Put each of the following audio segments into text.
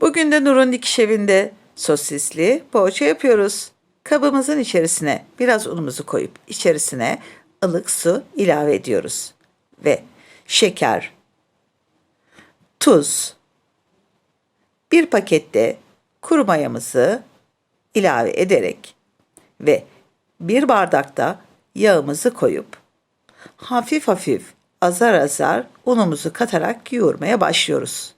Bugün de Nur'un dikiş evinde sosisli poğaça yapıyoruz. Kabımızın içerisine biraz unumuzu koyup içerisine ılık su ilave ediyoruz. Ve şeker, tuz, bir pakette kuru mayamızı ilave ederek ve bir bardakta yağımızı koyup hafif hafif azar azar unumuzu katarak yoğurmaya başlıyoruz.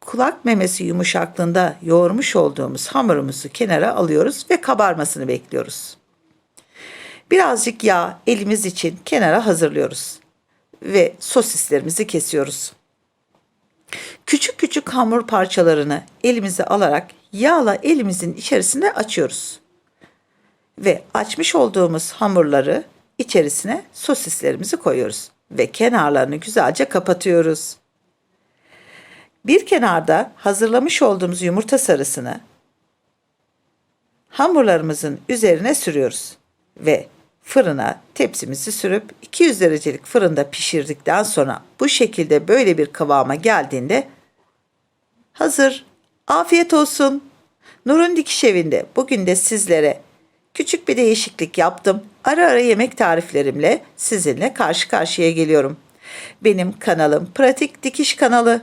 Kulak memesi yumuşaklığında yoğurmuş olduğumuz hamurumuzu kenara alıyoruz ve kabarmasını bekliyoruz. Birazcık yağ elimiz için kenara hazırlıyoruz ve sosislerimizi kesiyoruz. Küçük küçük hamur parçalarını elimize alarak yağla elimizin içerisine açıyoruz. Ve açmış olduğumuz hamurları içerisine sosislerimizi koyuyoruz ve kenarlarını güzelce kapatıyoruz. Bir kenarda hazırlamış olduğumuz yumurta sarısını hamurlarımızın üzerine sürüyoruz ve fırına tepsimizi sürüp 200 derecelik fırında pişirdikten sonra bu şekilde böyle bir kıvama geldiğinde hazır. Afiyet olsun. Nur'un Dikiş Evi'nde bugün de sizlere küçük bir değişiklik yaptım. Ara ara yemek tariflerimle sizinle karşı karşıya geliyorum. Benim kanalım Pratik Dikiş kanalı.